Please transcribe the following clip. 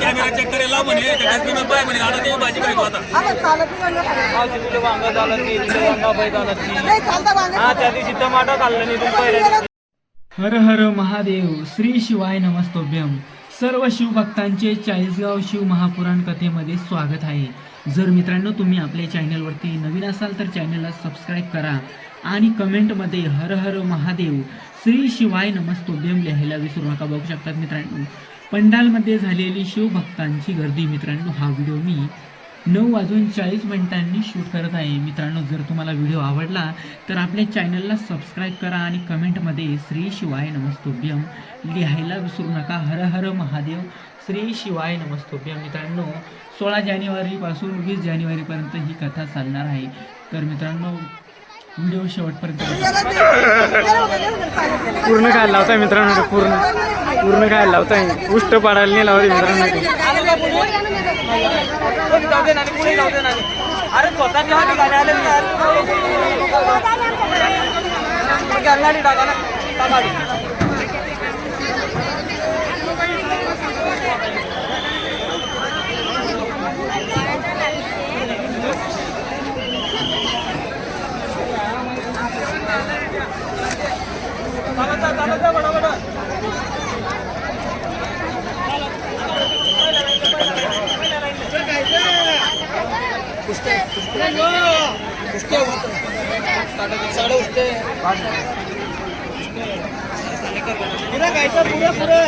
Camera check करायला म्हणे. त्याच्यात मी पाय म्हणे आता ते भाजी काय आता आपण चालत नाही म्हणलं. खाली. मावशी तुझे वांगा चालत नाही तुझे वांगा बाई चालत नाही. नाही चालता बांगडे हा त्या दिवशी टमाटा खाल्लं नाही तुम्ही पहिल्या हर हर महादेव श्री शिवाय नमस्तोभ्यम. सर्व शिवभक्तांचे चाळीसगाव शिव महापुराण कथेमध्ये स्वागत आहे. जर मित्रांनो तुम्ही आपल्या चॅनलवरती नवीन असाल तर चॅनलला सबस्क्राईब करा. आणि कमेंटमध्ये हर हर महादेव श्री शिवाय नमस्तोभ्यम लिहायला विसरू नका बघू शकतात मित्रांनो. पंडालमध्ये झालेली शिवभक्तांची गर्दी मित्रांनो हा व्हिडिओ मी नऊ वाजून चाळीस मिनिटांनी शूट करत आहे. मित्रांनो जर तुम्हाला व्हिडिओ आवडला तर आपल्या चॅनलला सबस्क्राईब करा आणि कमेंटमध्ये श्री शिवाय नमस्तोभ्यम लिहायला विसरू नका. हर हर महादेव श्री शिवाय नमस्तोभ्यम मित्रांनो सोळा जानेवारीपासून वीस जानेवारीपर्यंत ही कथा चालणार आहे. तर मित्रांनो व्हिडिओ शेवटपर्यंत. पूर्ण खायला लावताय मित्रांनो पूर्ण पूर्ण खायला लावताय उष्ट पाडायला नाही लावते मित्रांनो आलं का पुढे?